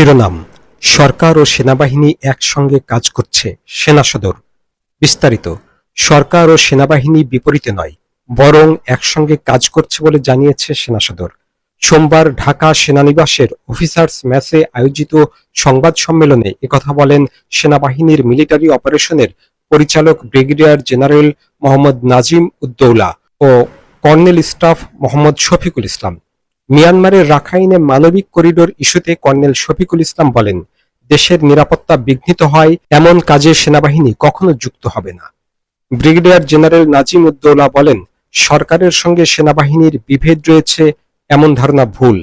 শিরোনাম, সরকার ও সেনাবাহিনী একসঙ্গে কাজ করছে সেনা সদর। বিস্তারিত, সরকার ও সেনাবাহিনী বিপরীতে নয়, বরং একসঙ্গে কাজ করছে বলে জানিয়েছে সেনা সদর। সোমবার ঢাকা সেনানিবাসের অফিসার্স ম্যাচে আয়োজিত সংবাদ সম্মেলনে একথা বলেন সেনাবাহিনীর মিলিটারি অপারেশনের পরিচালক ব্রিগেডিয়ার জেনারেল মোহাম্মদ নাজিম উদ্দৌলা ও কর্নেল স্টাফ মোহাম্মদ শফিকুল ইসলাম। মিয়ানমারের রাখাইনে মানবিক করিডোর ইস্যুতে কর্নেল শফিকুল ইসলাম বলেন, দেশের নিরাপত্তা বিঘ্নিত হয়, এমন কাজে সেনাবাহিনী কখনো যুক্ত হবে না। ব্রিগেডিয়ার জেনারেল নাজিম উদ্দৌলা বলেন, সরকারের সঙ্গে সেনাবাহিনীর বিভেদ রয়েছে, এমন ধারণা ভুল।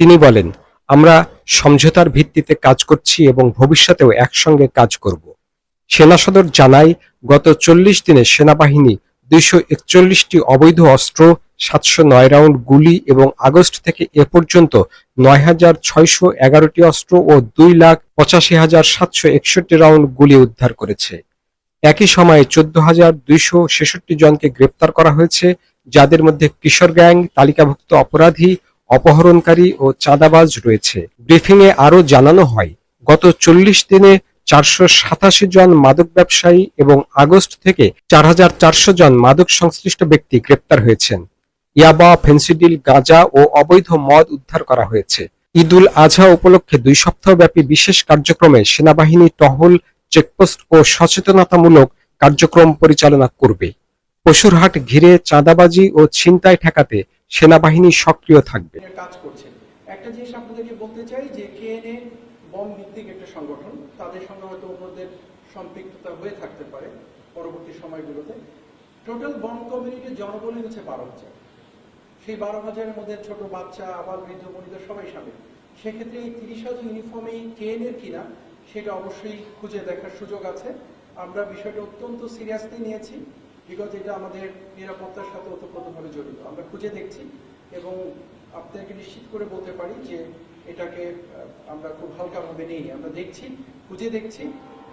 তিনি বলেন, আমরা সমঝোতার ভিত্তিতে কাজ করছি এবং ভবিষ্যতেও একসঙ্গে কাজ করব। সেনা সদর জানায়, গত চল্লিশ দিনে সেনাবাহিনী দুইশো একচল্লিশটি অবৈধ অস্ত্র, সাতশো নয় রাউন্ড গুলি এবং আগস্ট থেকে এ পর্যন্ত নয় হাজার ছয়শো এগারোটি অস্ত্র ও দুই লাখ পঁচাশি হাজার সাতশো একষট্টি রাউন্ড গুলি উদ্ধার করেছে। একই সময়ে চোদ্দ হাজার দুইশো ছেষট্টি জনকে গ্রেপ্তার করা হয়েছে, যাদের মধ্যে কিশোর গ্যাং, তালিকাভুক্ত অপরাধী, অপহরণকারী ও চাঁদাবাজ রয়েছে। ব্রিফিংয়ে আরও জানানো হয়, গত চল্লিশ দিনে চারশো সাতাশি জন মাদক ব্যবসায়ী এবং আগস্ট থেকে চার হাজার চারশো জন মাদক সংশ্লিষ্ট ব্যক্তি গ্রেপ্তার হয়েছেন। ইয়াবা, ফেন্সিডিল, গাঁজা ও অবৈধ মদ উদ্ধার করা হয়েছে। ঈদুল আজহা উপলক্ষে দুই সপ্তাহব্যাপী বিশেষ কার্যক্রমে সেনাবাহিনী টহল, চেকপোস্ট ও সচেতনতামূলক কার্যক্রম পরিচালনা করবে। পশুরহাট ঘিরে চাঁদাবাজি ও ছিনতাই ঠেকাতে সেনাবাহিনী সক্রিয় থাকবে। কাজ করছে। একটা জিনিস আপনাদেরকে বলতে চাই যে কেএনএ বম ভিত্তিক একটা সংগঠন। তাদের সঙ্গে হয়তো অন্যদের সম্পৃক্ততা হয়ে থাকতে পারে পরবর্তী সময়গুলোতে। টোটাল বম কমিউনিটির জনবলই হচ্ছে বারো হাজার। সেই বারো হাজারের মধ্যে ছোট বাচ্চা আবার বৃদ্ধ বনিতা সবাই সামিল। সেক্ষেত্রে এই তিরিশ হাজার ইউনিফর্মেই কেএনএর কিনা, সেটা অবশ্যই খুঁজে দেখার সুযোগ আছে। আমরা বিষয়টা অত্যন্ত সিরিয়াসলি নিয়েছি বিকজ এটা আমাদের নিরাপত্তার সাথে ওতপ্রোতভাবে জড়িত। আমরা খুঁজে দেখছি এবং আপনাদেরকে নিশ্চিত করে বলতে পারি যে এটাকে আমরা খুব হালকাভাবে নেই, আমরা দেখছি, খুঁজে দেখছি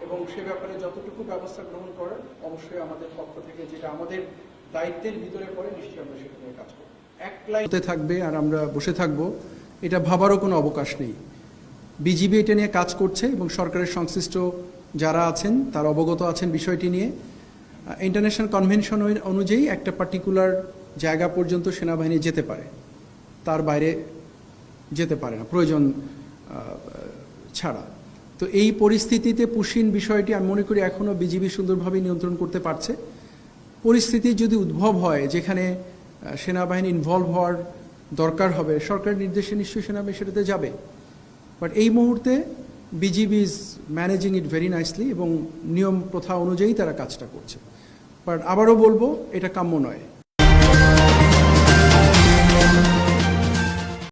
এবং সে ব্যাপারে যতটুকু ব্যবস্থা গ্রহণ করার, অবশ্যই আমাদের পক্ষ থেকে যেটা আমাদের দায়িত্বের ভিতরে পড়ে, নিশ্চয়ই আমরা সেটা নিয়ে কাজ করব। এক লাইনতে থাকবে আর আমরা বসে থাকব, এটা ভাবারও কোনো অবকাশ নেই। বিজিবি এটা নিয়ে কাজ করছে এবং সরকারের সংশ্লিষ্ট যারা আছেন, তারা অবগত আছেন বিষয়টি নিয়ে। ইন্টারন্যাশনাল কনভেনশন অনুযায়ী একটা পার্টিকুলার জায়গা পর্যন্ত সেনাবাহিনী যেতে পারে। তার বাইরে যেতে পারে না, প্রয়োজন ছাড়া। তো এই পরিস্থিতিতে পুশিন বিষয়টি আমি মনে করি এখনও বিজিবি সুন্দরভাবে নিয়ন্ত্রণ করতে পারছে। পরিস্থিতি যদি উদ্ভব হয়, যেখানে সেনাবাহিনী ইনভলভ হওয়ার দরকার হবে, সরকারের নির্দেশে নিশ্চয়ই সেনাবাহিনী সেটাতে যাবে। বাট এই মুহূর্তে BGB is managing it very nicely এবং নিয়ম প্রথা অনুযায়ী তারা কাজটা করছে। বাট আবারও বলব, এটা কাম্য নয়।